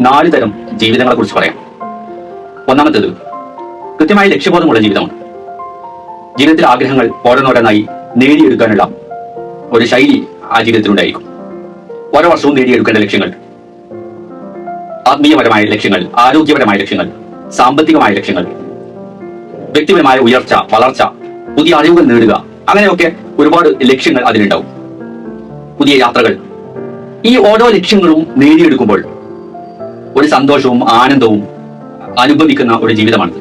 നാല് തരം ജീവിതങ്ങളെ കുറിച്ച് പറയാം. ഒന്നാമത്തേത് കൃത്യമായ ലക്ഷ്യബോധമുള്ള ജീവിതമാണ്. ജീവിതത്തിലെ ആഗ്രഹങ്ങൾ ഓരോന്നോരോന്നായി നേടിയെടുക്കാനുള്ള ഒരു ശൈലി ആ ജീവിതത്തിലുണ്ടായിരിക്കും. ഓരോ വർഷവും നേടിയെടുക്കേണ്ട ലക്ഷ്യങ്ങൾ ആത്മീയപരമായ ലക്ഷ്യങ്ങൾ ആരോഗ്യപരമായ ലക്ഷ്യങ്ങൾ സാമ്പത്തികമായ ലക്ഷ്യങ്ങൾ വ്യക്തിപരമായ ഉയർച്ച വളർച്ച പുതിയ അറിവുകൾ നേടുക അങ്ങനെയൊക്കെ ഒരുപാട് ലക്ഷ്യങ്ങൾ അതിലുണ്ടാവും. പുതിയ യാത്രകൾ ഈ ഓരോ ലക്ഷ്യങ്ങളും നേടിയെടുക്കുമ്പോൾ ഒരു സന്തോഷവും ആനന്ദവും അനുഭവിക്കുന്ന ഒരു ജീവിതമാണിത്.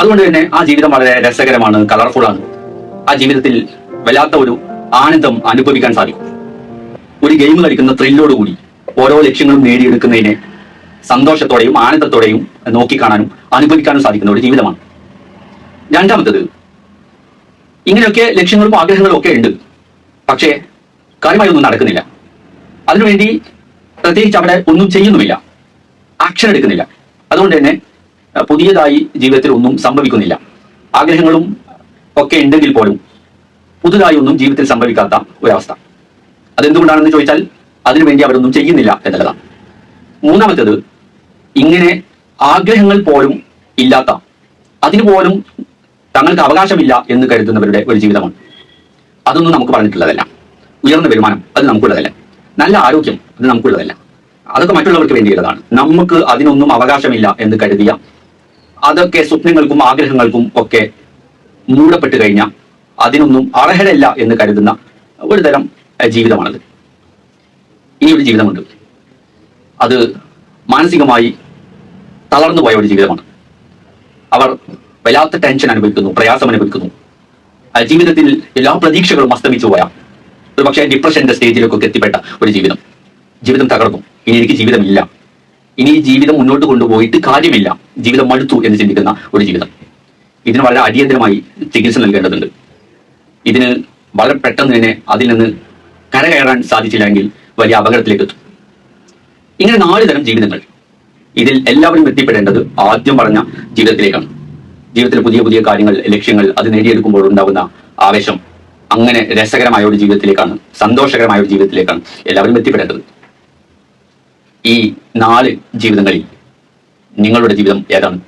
അതുകൊണ്ട് തന്നെ ആ ജീവിതം വളരെ രസകരമാണ് കളർഫുൾ ആണ്. ആ ജീവിതത്തിൽ വല്ലാത്ത ഒരു ആനന്ദം അനുഭവിക്കാൻ സാധിക്കും. ഒരു ഗെയിം കളിക്കുന്ന ത്രില്ലോടുകൂടി ഓരോ ലക്ഷ്യങ്ങളും നേടിയെടുക്കുന്നതിനെ സന്തോഷത്തോടെയും ആനന്ദത്തോടെയും നോക്കിക്കാണാനും അനുഭവിക്കാനും സാധിക്കുന്ന ഒരു ജീവിതമാണ്. രണ്ടാമത്തത് ഇങ്ങനെയൊക്കെ ലക്ഷ്യങ്ങളും ആഗ്രഹങ്ങളും ഒക്കെ ഉണ്ട്. പക്ഷേ കാര്യമായി ഒന്നും നടക്കുന്നില്ല. അതിനുവേണ്ടി പ്രത്യേകിച്ച് അവിടെ ഒന്നും ചെയ്യുന്നുമില്ല. ആക്ഷൻ എടുക്കുന്നില്ല അതുകൊണ്ട് തന്നെ പുതിയതായി ജീവിതത്തിൽ ഒന്നും സംഭവിക്കുന്നില്ല. ആഗ്രഹങ്ങളും ഒക്കെ ഉണ്ടെങ്കിൽ പോലും പുതുതായി ഒന്നും ജീവിതത്തിൽ സംഭവിക്കാത്ത ഒരവസ്ഥ. അതെന്തുകൊണ്ടാണെന്ന് ചോദിച്ചാൽ അതിനുവേണ്ടി അവരൊന്നും ചെയ്യുന്നില്ല എന്നുള്ളതാണ്. മൂന്നാമത്തേത് ഇങ്ങനെ ആഗ്രഹങ്ങൾ പോലും ഇല്ലാത്ത അതിന് പോലും തങ്ങൾക്ക് അവകാശമില്ല എന്ന് കരുതുന്നവരുടെ ഒരു ജീവിതമാണ്. അതൊന്നും നമുക്ക് പറഞ്ഞിട്ടുള്ളതല്ല. ഉയർന്ന വരുമാനം അത് നമുക്കുള്ളതല്ല. നല്ല ആരോഗ്യം അത് നമുക്കുള്ളതല്ല. അതൊക്കെ മറ്റുള്ളവർക്ക് വേണ്ടിയുള്ളതാണ്. നമുക്ക് അതിനൊന്നും അവകാശമില്ല എന്ന് കരുതിയ അതൊക്കെ സ്വപ്നങ്ങൾക്കും ആഗ്രഹങ്ങൾക്കും ഒക്കെ മൂടപ്പെട്ട് കഴിഞ്ഞ അതിനൊന്നും അർഹരല്ല എന്ന് കരുതുന്ന ഒരു തരം ജീവിതമാണത്. ഈ ഒരു ജീവിതമുണ്ട്. അത് മാനസികമായി തളർന്നു പോയ ഒരു ജീവിതമാണ്. അവർ വല്ലാത്ത ടെൻഷൻ അനുഭവിക്കുന്നു പ്രയാസം അനുഭവിക്കുന്നു. ജീവിതത്തിൽ എല്ലാ പ്രതീക്ഷകളും അസ്തമിച്ചു പോയ ഒരു പക്ഷേ ഡിപ്രഷന്റെ സ്റ്റേജിലേക്കൊക്കെ എത്തിപ്പെട്ട ഒരു ജീവിതം. ജീവിതം തകർന്നു. ഇനി എനിക്ക് ജീവിതമില്ല. ഇനി ഈ ജീവിതം മുന്നോട്ട് കൊണ്ടുപോയിട്ട് കാര്യമില്ല. ജീവിതം മടുത്തു എന്ന് ചിന്തിക്കുന്ന ഒരു ജീവിതം. ഇതിന് വളരെ അടിയന്തരമായി ചികിത്സ നൽകേണ്ടതുണ്ട്. ഇതിന് വളരെ പെട്ടെന്ന് തന്നെ അതിൽ നിന്ന് കരകയറാൻ സാധിച്ചില്ലെങ്കിൽ വലിയ അപകടത്തിലേക്ക് എത്തും. ഇങ്ങനെ നാല് തരം ജീവിതങ്ങൾ. ഇതിൽ എല്ലാവരും എത്തിപ്പെടേണ്ടത് ആദ്യം പറഞ്ഞ ജീവിതത്തിലേക്കാണ്. ജീവിതത്തിൽ പുതിയ പുതിയ കാര്യങ്ങൾ ലക്ഷ്യങ്ങൾ അത് നേടിയെടുക്കുമ്പോൾ ഉണ്ടാകുന്ന ആവേശം. അങ്ങനെ രസകരമായ ഒരു ജീവിതത്തിലേക്കാണ് സന്തോഷകരമായ ഒരു ജീവിതത്തിലേക്കാണ് എല്ലാവരും എത്തിപ്പെടേണ്ടത്. ഈ നാല് ജീവിതങ്ങളിൽ നിങ്ങളുടെ ജീവിതം ഏതാണ്?